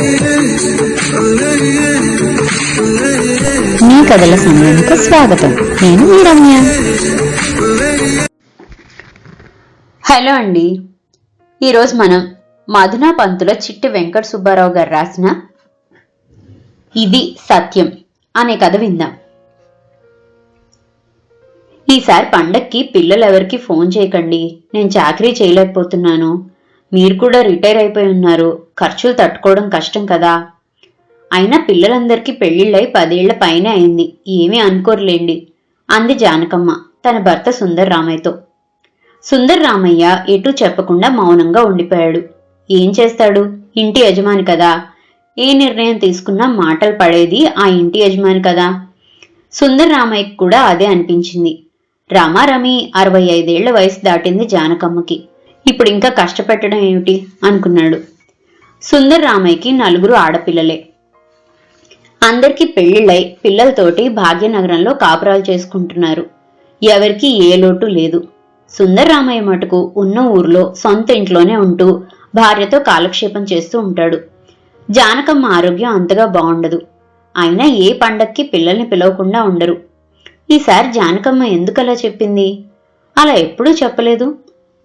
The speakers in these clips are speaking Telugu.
మీ కథల సమయానికి స్వాగతం. నేను మీ రమ్య. హలో అండి. ఈరోజు మనం మధునా పంతుల చిట్టి వెంకట సుబ్బారావు గారు రాసిన ఇది సత్యం అనే కథ విందాం. ఈసారి పండక్కి పిల్లలెవరికి ఫోన్ చేయకండి. నేను చాకరీ చేయలేకపోతున్నాను. మీరు కూడా రిటైర్ అయిపోయి ఉన్నారు. ఖర్చులు తట్టుకోవడం కష్టం కదా. అయినా పిల్లలందరికీ పెళ్ళిళ్ళై పదేళ్ళ పైనే అయింది. ఏమీ అనుకోరులేండి. అంది జానకమ్మ తన భర్త సుందర్ రామయ్యతో సుందర్ రామయ్య ఎటూ చెప్పకుండా మౌనంగా ఉండిపోయాడు. ఏం చేస్తాడు? ఇంటి యజమాని కదా. ఏ నిర్ణయం తీసుకున్నా మాటలు పడేది ఆ ఇంటి యజమాని కదా. సుందర్ రామయ్యకు కూడా అదే అనిపించింది. రామారమి అరవై ఐదేళ్ళ వయసు దాటింది జానకమ్మకి. ఇప్పుడు ఇంకా కష్టపెట్టడం ఏమిటి? అనుకున్నాడు. సుందర్ రామయ్యకి నలుగురు ఆడపిల్లలే. అందరికీ పెళ్ళిళ్ళై పిల్లలతోటి భాగ్యనగరంలో కాపురాలు చేసుకుంటున్నారు. ఎవరికి ఏ లోటు లేదు. సుందర్ రామయ్య మటుకు ఉన్న ఊర్లో సొంత ఇంట్లోనే ఉంటూ భార్యతో కాలక్షేపం చేస్తూ ఉంటాడు. జానకమ్మ ఆరోగ్యం అంతగా బాగుండదు. అయినా ఏ పండక్కి పిల్లల్ని పిలవకుండా ఉండరు. ఈసారి జానకమ్మ ఎందుకలా చెప్పింది? అలా ఎప్పుడూ చెప్పలేదు.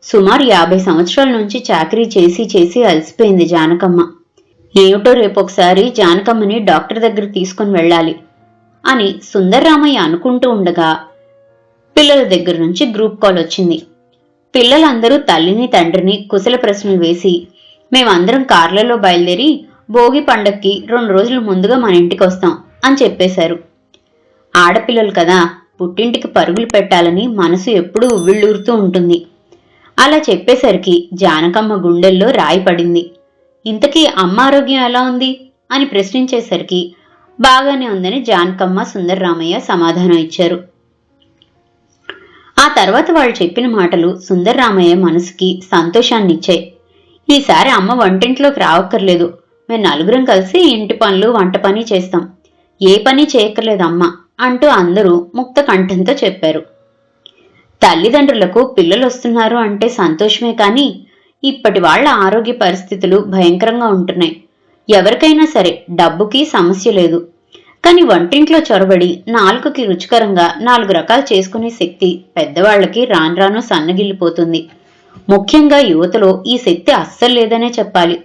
సుమారు యాభై సంవత్సరాల నుంచి చాకరీ చేసి చేసి అలసిపోయింది జానకమ్మ. ఏమిటో రేపొకసారి జానకమ్మని డాక్టర్ దగ్గర తీసుకుని వెళ్ళాలి అని సుందర్రామయ్య అనుకుంటూ ఉండగా పిల్లల దగ్గర నుంచి గ్రూప్ కాల్ వచ్చింది. పిల్లలందరూ తల్లిని తండ్రిని కుశల ప్రశ్నలు వేసి మేమందరం కార్లలో బయలుదేరి భోగి పండక్కి రెండు రోజులు ముందుగా మన ఇంటికి వస్తాం అని చెప్పేశారు. ఆడపిల్లలు కదా పుట్టింటికి పరుగులు పెట్టాలని మనసు ఎప్పుడూ ఉవ్విళ్ళూరుతూ ఉంటుంది. అలా చెప్పేసరికి జానకమ్మ గుండెల్లో రాయి పడింది. ఇంతకీ అమ్మ ఆరోగ్యం ఎలా ఉంది? అని ప్రశ్నించేసరికి బాగానే ఉందని జానకమ్మ సుందర్రామయ్య సమాధానం ఇచ్చారు. ఆ తర్వాత వాళ్ళు చెప్పిన మాటలు సుందర్రామయ్య మనసుకి సంతోషాన్నిచ్చాయి. ఈసారి అమ్మ వంటింట్లోకి రావక్కర్లేదు. మేము నలుగురం కలిసి ఇంటి పనులు వంట పని చేస్తాం. ఏ పని చేయక్కర్లేదు అమ్మ అంటూ అందరూ ముక్త కంఠంతో చెప్పారు. తల్లిదండ్రులకు పిల్లలు వస్తున్నారు అంటే సంతోషమే కానీ ఇప్పటి వాళ్ళ ఆరోగ్య పరిస్థితులు భయంకరంగా ఉంటున్నాయి. ఎవరికైనా సరే డబ్బుకి సమస్య లేదు. కానీ వంటింట్లో చొరబడి నాలుగుకి రుచికరంగా నాలుగు రకాలు చేసుకునే శక్తి పెద్దవాళ్ళకి రాను రాను సన్నగిల్లిపోతుంది. ముఖ్యంగా యువతలో ఈ శక్తి అస్సలు లేదనే చెప్పాలి.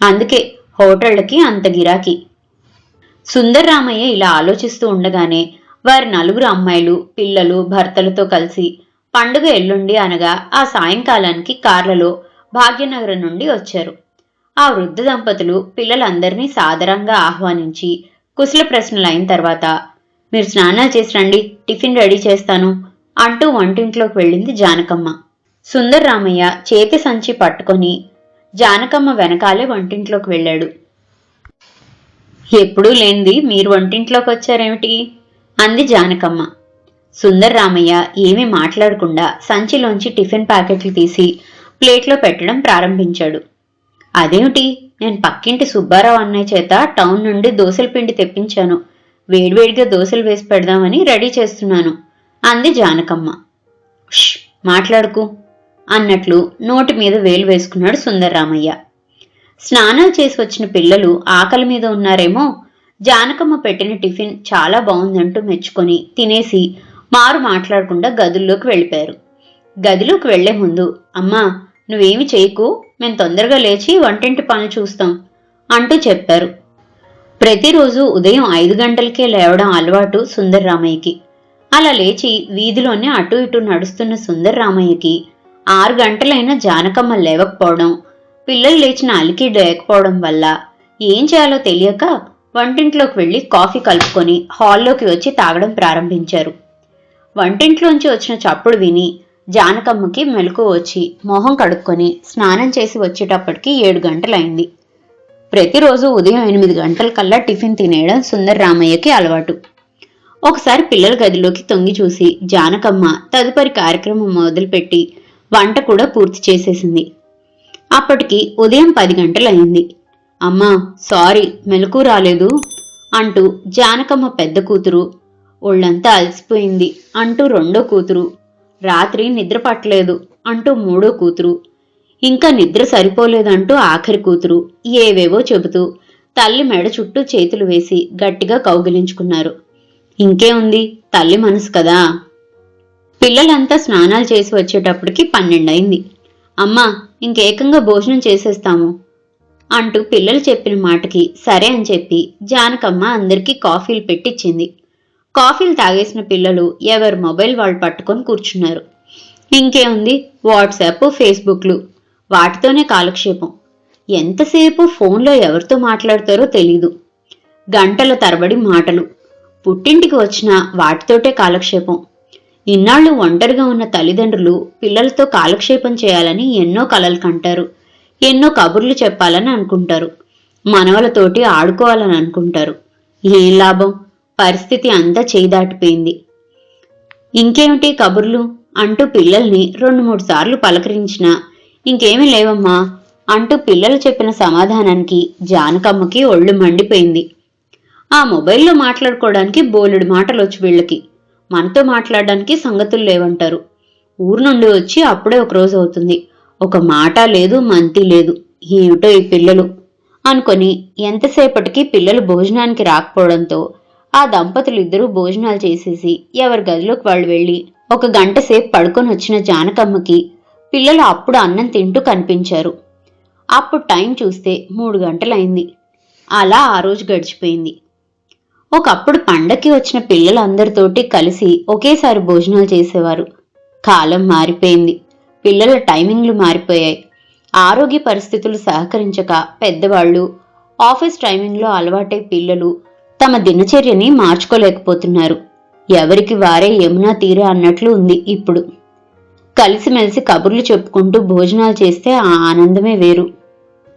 అందుకే హోటళ్ళకి అంత గిరాకీ. సుందర్రామయ్య ఇలా ఆలోచిస్తూ ఉండగానే వారి నలుగురు అమ్మాయిలు పిల్లలు భర్తలతో కలిసి పండుగ ఎల్లుండి అనగా ఆ సాయంకాలానికి కార్లలో భాగ్యనగరం నుండి వచ్చారు. ఆ వృద్ధ దంపతులు పిల్లలందరినీ సాదరంగా ఆహ్వానించి కుశల ప్రశ్నలు అయిన తర్వాత మీరు స్నానాలు చేసి రండి టిఫిన్ రెడీ చేస్తాను అంటూ వంటింట్లోకి వెళ్ళింది జానకమ్మ. సుందర్ రామయ్య చేతి సంచి పట్టుకొని జానకమ్మ వెనకాలే వంటింట్లోకి వెళ్ళాడు. ఎప్పుడూ లేనిది మీరు వంటింట్లోకి వచ్చారేమిటి? అంది జానకమ్మ. సుందర్ రామయ్య ఏమీ మాట్లాడకుండా సంచిలోంచి టిఫిన్ ప్యాకెట్లు తీసి ప్లేట్లో పెట్టడం ప్రారంభించాడు. అదేమిటి? నేను పక్కింటి సుబ్బారావు అన్నయ్య చేత టౌన్ నుండి దోశల పిండి తెప్పించాను. వేడివేడిగా దోశలు వేసి పెడదామని రెడీ చేస్తున్నాను అంది జానకమ్మ. "ష్, మాట్లాడుకు అన్నట్లు నోటి మీద వేలు వేసుకున్నాడు సుందర్రామయ్య. స్నానాలు చేసి వచ్చిన పిల్లలు ఆకలి మీద ఉన్నారేమో. జానకమ్మ పెట్టిన టిఫిన్ చాలా బాగుందంటూ మెచ్చుకొని తినేసి మారు మాట్లాడకుండా గదుల్లోకి వెళ్ళిపోయారు. గదిలోకి వెళ్ళే ముందు అమ్మా నువ్వేమి చేయకు? మేము తొందరగా లేచి వంటింటి పనులు చూస్తాం అంటూ చెప్పారు. ప్రతిరోజు ఉదయం ఐదు గంటలకే లేవడం అలవాటు సుందర్రామయ్యకి. అలా లేచి వీధిలోనే అటు ఇటు నడుస్తున్న సుందర్రామయ్యకి ఆరు గంటలైనా జానకమ్మ లేవకపోవడం పిల్లలు లేచిన అలికి లేకపోవడం వల్ల ఏం చేయాలో తెలియక వంటింట్లోకి వెళ్ళి కాఫీ కలుపుకొని హాల్లోకి వచ్చి తాగడం ప్రారంభించారు. వంటింట్లోంచి వచ్చిన చప్పుడు విని జానకమ్మకి మెలకు వచ్చి మొహం కడుక్కొని స్నానం చేసి వచ్చేటప్పటికి ఏడు గంటలైంది. ప్రతిరోజు ఉదయం ఎనిమిది గంటల కల్లా టిఫిన్ తినేయడం సుందర రామయ్యకి అలవాటు. ఒకసారి పిల్లల గదిలోకి తొంగి చూసి జానకమ్మ తదుపరి కార్యక్రమం మొదలుపెట్టి వంట కూడా పూర్తి చేసేసింది. అప్పటికి ఉదయం పది గంటలయ్యింది అమ్మా సారీ మెలకు రాలేదు అంటూ జానకమ్మ పెద్ద కూతురు ఒళ్ళంతా అలసిపోయింది అంటూ రెండో కూతురు. రాత్రి నిద్ర పట్టలేదు అంటూ మూడో కూతురు. ఇంకా నిద్ర సరిపోలేదంటూ ఆఖరి కూతురు. ఏవేవో చెబుతూ తల్లి మెడ చుట్టూ చేతులు వేసి గట్టిగా కౌగిలించుకున్నారు. ఇంకే ఉంది తల్లి మనసు కదా. పిల్లలంతా స్నానాలు చేసి వచ్చేటప్పటికి పన్నెండయింది. అమ్మా ఇంకేకంగా భోజనం చేసేస్తాము అంటూ పిల్లలు చెప్పిన మాటకి సరే అని చెప్పి జానకమ్మ అందరికీ కాఫీలు పెట్టించింది కాఫీలు తాగేసిన పిల్లలు ఎవరి మొబైల్ వాళ్ళు పట్టుకొని కూర్చున్నారు. ఇంకేముంది? వాట్సాప్ ఫేస్బుక్లు. వాటితోనే కాలక్షేపం. ఎంతసేపు ఫోన్లో ఎవరితో మాట్లాడతారో తెలీదు. గంటల తరబడి మాటలు. పుట్టింటికి వచ్చిన వాటితోటే కాలక్షేపం. ఇన్నాళ్ళు ఒంటరిగా ఉన్న తల్లిదండ్రులు పిల్లలతో కాలక్షేపం చేయాలని ఎన్నో కలలు కంటారు. ఎన్నో కబుర్లు చెప్పాలని అనుకుంటారు. మనవలతోటి ఆడుకోవాలని అనుకుంటారు. ఏం లాభం? పరిస్థితి అంతా చేదాటిపోయింది ఇంకేమిటి కబుర్లు? అంటూ పిల్లల్ని రెండు మూడు సార్లు పలకరించినా ఇంకేమీ లేవమ్మా అంటూ పిల్లలు చెప్పిన సమాధానానికి జానకమ్మకి ఒళ్ళు మండిపోయింది. ఆ మొబైల్లో మాట్లాడుకోవడానికి బోలెడు మాటలు వచ్చి వీళ్ళకి. మనతో మాట్లాడడానికి సంగతులు లేవంటారు. ఊరు నుండి వచ్చి అప్పుడే ఒక రోజు అవుతుంది. ఒక మాట లేదు మంతి లేదు. ఏమిటో ఈ పిల్లలు? అనుకొని ఎంతసేపటికి పిల్లలు భోజనానికి రాకపోవడంతో ఆ దంపతులు ఇద్దరూ భోజనాలు చేసేసి ఎవరి గదిలోకి వాళ్ళు వెళ్ళి ఒక గంట సేపు పడుకొని వచ్చిన జానకమ్మకి పిల్లలు అప్పుడు అన్నం తింటూ కనిపించారు. అప్పుడు టైం చూస్తే మూడు గంటలైంది. అలా ఆ రోజు గడిచిపోయింది. ఒకప్పుడు పండక్కి వచ్చిన పిల్లలందరితోటి కలిసి ఒకేసారి భోజనాలు చేసేవారు. కాలం మారిపోయింది. పిల్లల టైమింగ్లు మారిపోయాయి. ఆరోగ్య పరిస్థితులు సహకరించక పెద్దవాళ్ళు ఆఫీస్ టైమింగ్లో అలవాటై పిల్లలు తమ దినచర్యని మార్చుకోలేకపోతున్నారు. ఎవరికి వారే యమునా తీరే అన్నట్లు ఉంది ఇప్పుడు. కలిసిమెలిసి కబుర్లు చెప్పుకుంటూ భోజనాలు చేస్తే ఆ ఆనందమే వేరు.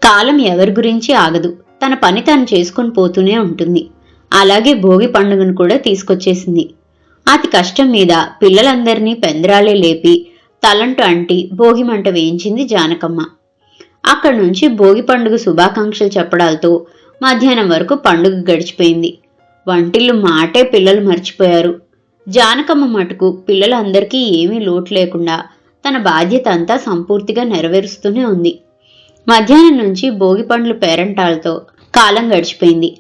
కాలం ఎవరి గురించి ఆగదు. తన పని తాను చేసుకొని పోతూనే ఉంటుంది. అలాగే భోగి పండుగను కూడా తీసుకొచ్చేసింది. అతి కష్టం మీద పిల్లలందరినీ పెందరాలే లేపి తలంటు అంటి భోగి మంట వేయించింది జానకమ్మ. అక్కడి నుంచి భోగి పండుగ శుభాకాంక్షలు చెప్పడాలతో మధ్యాహ్నం వరకు పండుగ గడిచిపోయింది. వంటిల్లు మాటే పిల్లలు మర్చిపోయారు. జానకమ్మ మటుకు పిల్లలందరికీ ఏమీ లోటు లేకుండా తన బాధ్యత అంతా సంపూర్తిగా నెరవేరుస్తూనే ఉంది. మధ్యాహ్నం నుంచి భోగి పండ్లు పేరంటాలతో కాలం గడిచిపోయింది.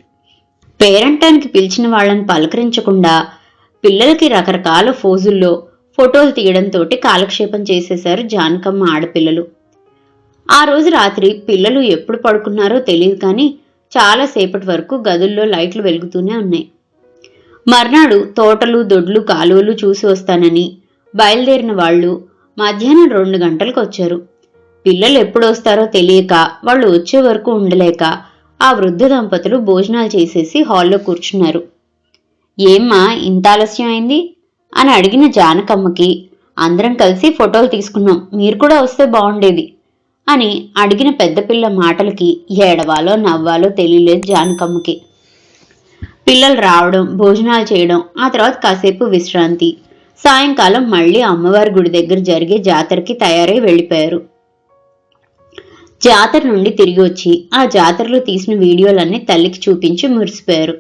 పేరంటానికి పిలిచిన వాళ్ళని పలకరించకుండా పిల్లలకి రకరకాల ఫోజుల్లో ఫోటోలు తీయడంతో కాలక్షేపం చేసేశారు జానకమ్మ ఆడపిల్లలు. ఆ రోజు రాత్రి పిల్లలు ఎప్పుడు పడుకున్నారో తెలియదు కానీ చాలా సేపటి వరకు గదుల్లో లైట్లు వెలుగుతూనే ఉన్నాయి. మర్నాడు తోటలు దొడ్లు కాలువలు చూసి వస్తానని బయలుదేరిన వాళ్ళు మధ్యాహ్నం రెండు గంటలకు వచ్చారు. పిల్లలు ఎప్పుడు వస్తారో తెలియక వాళ్ళు వచ్చే వరకు ఉండలేక ఆ వృద్ధ దంపతులు భోజనాలు చేసేసి హాల్లో కూర్చున్నారు. ఏమ్మా ఇంత ఆలస్యం అయింది? అని అడిగిన జానకమ్మకి అందరం కలిసి ఫోటోలు తీసుకున్నాం. మీరు కూడా వస్తే బాగుండేది. అని అడిగిన పెద్దపిల్ల మాటలకి ఏడవాలో నవ్వాలో తెలియలేదు జానకమ్మకి. పిల్లలు రావడం భోజనాలు చేయడం ఆ తర్వాత కాసేపు విశ్రాంతి. సాయంకాలం మళ్ళీ అమ్మవారి గుడి దగ్గర జరిగే జాతరకి తయారై వెళ్ళిపోయారు. జాతర నుండి తిరిగి వచ్చి ఆ జాతరలో తీసిన వీడియోలన్నీ తల్లికి చూపించి మురిసిపోయారు.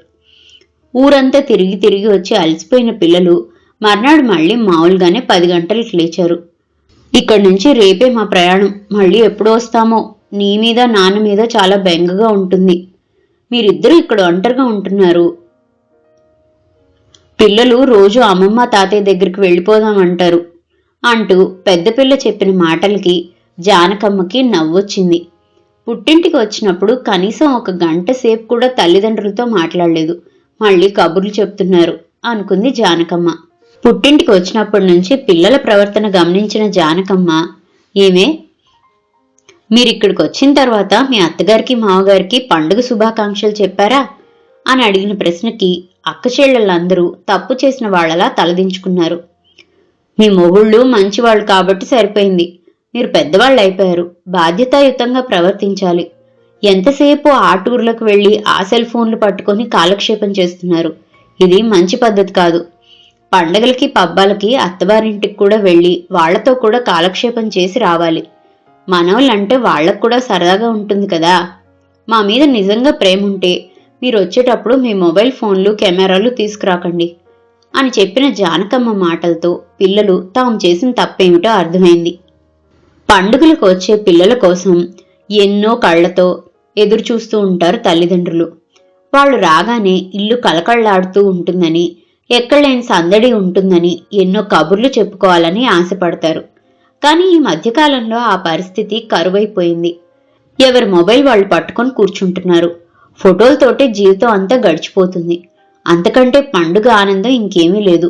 ఊరంతా తిరిగి తిరిగి వచ్చి అలసిపోయిన పిల్లలు మర్నాడు మళ్ళీ మామూలుగానే పది గంటలకు లేచారు. ఇక్కడి నుంచి రేపే మా ప్రయాణం. మళ్ళీ ఎప్పుడు వస్తామో? నీ మీద నాన్న మీద చాలా బెంగగా ఉంటుంది. మీరిద్దరూ ఇక్కడ ఒంటరిగా ఉంటున్నారు. పిల్లలు రోజు అమ్మమ్మ తాతయ్య దగ్గరికి వెళ్ళిపోదామంటారు అంటూ పెద్ద పిల్ల చెప్పిన మాటలకి జానకమ్మకి నవ్వొచ్చింది. పుట్టింటికి వచ్చినప్పుడు కనీసం ఒక గంట సేపు కూడా తల్లిదండ్రులతో మాట్లాడలేదు. మళ్ళీ కబుర్లు చెప్తున్నారు అనుకుంది జానకమ్మ. పుట్టింటికి వచ్చినప్పటి నుంచి పిల్లల ప్రవర్తన గమనించిన జానకమ్మ ఏమే? మీరిక్కడికి వచ్చిన తర్వాత మీ అత్తగారికి మామగారికి పండుగ శుభాకాంక్షలు చెప్పారా? అని అడిగిన ప్రశ్నకి అక్క తప్పు చేసిన వాళ్ళలా తలదించుకున్నారు. మీ మొగుళ్ళు మంచివాళ్ళు కాబట్టి సరిపోయింది. మీరు పెద్దవాళ్ళు అయిపోయారు. బాధ్యతాయుతంగా ప్రవర్తించాలి. ఎంతసేపు ఆ టూర్లకు వెళ్ళి ఆ సెల్ ఫోన్లు పట్టుకొని కాలక్షేపం చేస్తున్నారు? ఇది మంచి పద్ధతి కాదు. పండగలకి పబ్బాలకి అత్తవారింటికి కూడా వెళ్ళి వాళ్ళతో కూడా కాలక్షేపం చేసి రావాలి. మనోళ్ళంటే వాళ్ళకు కూడా సరదాగా ఉంటుంది కదా. మా మీద నిజంగా ప్రేమ ఉంటే మీరు వచ్చేటప్పుడు మీ మొబైల్ ఫోన్లు కెమెరాలు తీసుకురాకండి అని చెప్పిన జానకమ్మ మాటలతో పిల్లలు తాము చేసిన తప్పేమిటో అర్థమైంది. పండుగలకు వచ్చే పిల్లల కోసం ఎన్నో కళ్ళతో ఎదురు చూస్తూ ఉంటారు తల్లిదండ్రులు. వాళ్ళు రాగానే ఇల్లు కలకళ్ళాడుతూ ఉంటుందని ఎక్కడలేని సందడి ఉంటుందని ఎన్నో కబుర్లు చెప్పుకోవాలని ఆశపడతారు. కానీ ఈ మధ్యకాలంలో ఆ పరిస్థితి కరువైపోయింది. ఎవరి మొబైల్ వాళ్ళు పట్టుకొని కూర్చుంటున్నారు. ఫోటోలతోటే జీవితం అంతా గడిచిపోతుంది. అంతకంటే పండుగ ఆనందం ఇంకేమీ లేదు.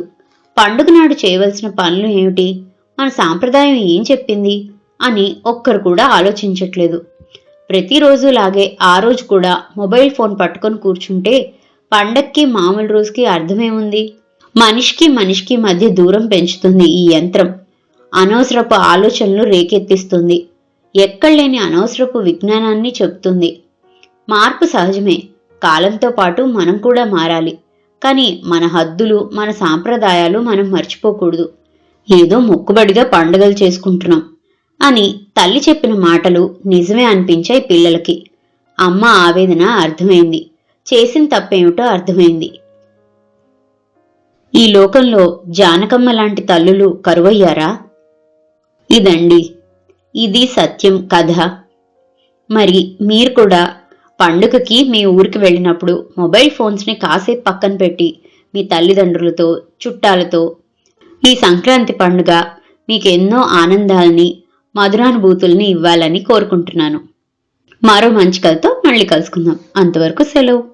పండుగ నాడు చేయవలసిన పనులు ఏమిటి? మన సాంప్రదాయం ఏం చెప్పింది? అని ఒక్కరు కూడా ఆలోచించట్లేదు. ప్రతిరోజు లాగే ఆ రోజు కూడా మొబైల్ ఫోన్ పట్టుకొని కూర్చుంటే పండక్కి మామూలు రోజుకి అర్థమేముంది? మనిషికి మనిషికి మధ్య దూరం పెంచుతుంది ఈ యంత్రం. అనవసరపు ఆలోచనలు రేకెత్తిస్తుంది. ఎక్కడలేని అనవసరపు విజ్ఞానాన్ని చెప్తుంది మార్పు సహజమే. కాలంతో పాటు మనం కూడా మారాలి. కానీ మన హద్దులు మన సాంప్రదాయాలు మనం మర్చిపోకూడదు. ఏదో మొక్కుబడిగా పండుగలు చేసుకుంటున్నాం అని తల్లి చెప్పిన మాటలు నిజమే అనిపించాయి పిల్లలకి. అమ్మ ఆవేదన అర్థమైంది. చేసిన తప్పేమిటో అర్థమైంది. ఈ లోకంలో జానకమ్మ లాంటి తల్లులు కరువయ్యారా? ఇదండి ఇది సత్యం కథ. మరి మీరు కూడా పండుగకి మీ ఊరికి వెళ్ళినప్పుడు మొబైల్ ఫోన్స్ని కాసేపు పక్కన పెట్టి మీ తల్లిదండ్రులతో చుట్టాలతో ఈ సంక్రాంతి పండుగ మీకు ఎన్నో ఆనందాలని మధురానుభూతుల్ని ఇవ్వాలని కోరుకుంటున్నాను. మరో మంచి కథతో మళ్ళీ కలుసుకుందాం. అంతవరకు సెలవు.